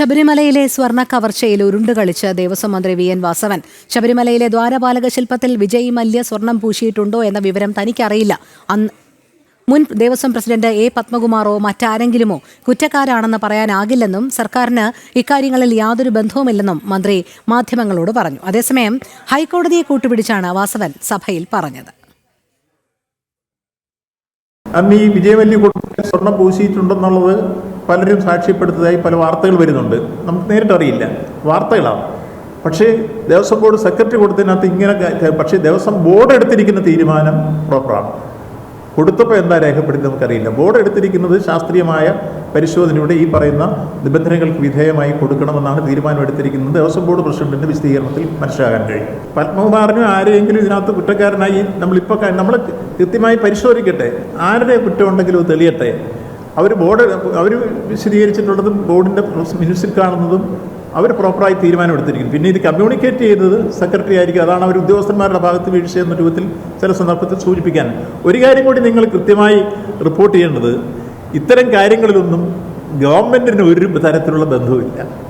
ശബരിമലയിലെ സ്വർണ കവർച്ചയിൽ ഉരുണ്ടുകളിച്ച് ദേവസ്വം മന്ത്രി വി എൻ വാസവൻ. ശബരിമലയിലെ ദ്വാരപാലക ശില്പത്തിൽ വിജയ് മല്യ സ്വർണം പൂശിയിട്ടുണ്ടോ എന്ന വിവരം തനിക്കറിയില്ല. അന്ന് മുൻ ദേവസ്വം പ്രസിഡന്റ് എ പത്മകുമാറോ മറ്റാരെങ്കിലുമോ കുറ്റക്കാരാണെന്ന് പറയാനാകില്ലെന്നും സർക്കാരിന് ഇക്കാര്യങ്ങളിൽ യാതൊരു ബന്ധവുമില്ലെന്നും മന്ത്രി മാധ്യമങ്ങളോട് പറഞ്ഞു. അതേസമയം ഹൈക്കോടതിയെ കൂട്ടുപിടിച്ചാണ് വാസവൻ സഭയിൽ പറഞ്ഞത്. അന്ന് ഈ കൊടുത്ത സ്വർണം പൂശിയിട്ടുണ്ടെന്നുള്ളത് പലരും സാക്ഷ്യപ്പെടുത്തതായി പല വാർത്തകൾ വരുന്നുണ്ട്. നമുക്ക് നേരിട്ടറിയില്ല വാർത്തകളാണ്. പക്ഷേ ദേവസ്വം ബോർഡ് സെക്രട്ടറി കൊടുത്തതിനകത്ത് ഇങ്ങനെ പക്ഷേ ദേവസ്വം ബോർഡ് എടുത്തിരിക്കുന്ന തീരുമാനം പ്രോപ്പറാണ് കൊടുത്തപ്പോൾ എന്താ രേഖപ്പെടുത്തി നമുക്കറിയില്ല. ബോർഡ് എടുത്തിരിക്കുന്നത് ശാസ്ത്രീയമായ പരിശോധനയുടെ ഈ പറയുന്ന നിബന്ധനകൾക്ക് വിധേയമായി കൊടുക്കണമെന്നാണ് തീരുമാനം എടുത്തിരിക്കുന്നത്. ദേവസ്വം ബോർഡ് പ്രസിഡന്റിന്റെ വിശദീകരണത്തിൽ മനസ്സിലാകാൻ കഴിയും. പത്മകുമാറിനും ആരെയെങ്കിലും ഇതിനകത്ത് കുറ്റക്കാരനായി നമ്മളിപ്പോൾ നമ്മൾ കൃത്യമായി പരിശോധിക്കട്ടെ. ആരുടെ കുറ്റം ഉണ്ടെങ്കിലും തെളിയട്ടെ. അവർ ബോർഡ് അവർ വിശദീകരിച്ചിട്ടുള്ളതും ബോർഡിന്റെ മിനിറ്റ്സിൽ കാണുന്നതും അവർ പ്രോപ്പറായി തീരുമാനമെടുത്തിരിക്കുന്നു. പിന്നെ ഇത് കമ്മ്യൂണിക്കേറ്റ് ചെയ്തത് സെക്രട്ടറി ആയിരിക്കും. അതാണ് അവർ ഉദ്യോഗസ്ഥന്മാരുടെ ഭാഗത്ത് വീഴ്ച എന്ന രൂപത്തിൽ ചില സന്ദർഭത്തിൽ സൂചിപ്പിക്കാൻ. ഒരു കാര്യം കൂടി നിങ്ങൾ കൃത്യമായി റിപ്പോർട്ട് ചെയ്യേണ്ടത് ഇത്തരം കാര്യങ്ങളിലൊന്നും ഗവൺമെന്റിന് ഒരു തരത്തിലുള്ള ബന്ധവുമില്ല.